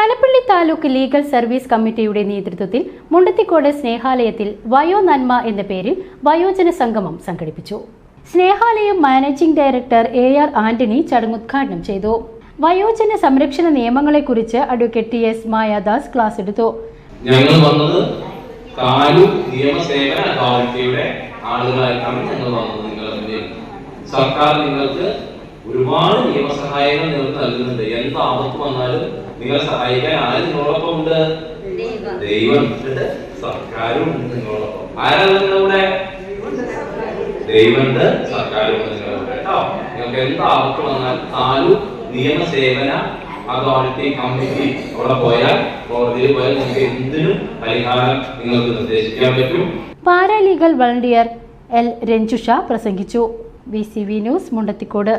Thalappilly taluk legal service കമ്മിറ്റിയുടെ നേതൃത്വത്തിൽ മുണ്ടത്തിക്കോട് സ്നേഹാലയത്തിൽ വയോ നന്മ എന്ന പേരിൽ വയോജന സംഗമം സംഘടിപ്പിച്ചു. Snehalayam managing director A R Antony ചടങ്ങ് ഉദ്ഘാടനം ചെയ്തു. വയോജന സംരക്ഷണ നിയമങ്ങളെക്കുറിച്ച് advocate T S Mayadas class എടുത്തു. ഞങ്ങൾ വന്നത് താലൂക്ക് നിയമസേവന അതോറിറ്റിയുടെ ആളുകളായിട്ടാണ് ഞങ്ങൾ വന്നത് സർക്കാർ നിങ്ങൾക്ക് ഒരുപാട് നിയമസഹായങ്ങൾ നിങ്ങൾക്ക് നൽകുന്നുണ്ട്. എന്ത് ആപത്ത് വന്നാലും നിങ്ങളെ സഹായിക്കാൻ ആരും നിങ്ങളോടൊപ്പം ഉണ്ട് ദൈവം. ഉണ്ട് സർക്കാരും ഉണ്ട് നിങ്ങളോടൊപ്പം. ആരാണ് നിങ്ങളുടെ ദൈവമുണ്ട് സർക്കാരും ഉണ്ട് നിങ്ങളുടെ കേട്ടോ? നിങ്ങൾക്ക് എന്ത് ആപത്ത് വന്നാൽ താലൂക്ക് നിയമസേവന അതോറിറ്റി കമ്മിറ്റി അവിടെ പോയാൽ കോടതിയിൽ പോയാൽ നിങ്ങൾക്ക് എന്തിനും പരിഹാരം നിങ്ങൾക്ക് നിർദ്ദേശിക്കാൻ പറ്റും. പാരാലീഗൽ വളണ്ടിയർ എൽ രഞ്ജുഷ പ്രസംഗിച്ചു. V C V news Mundathikode.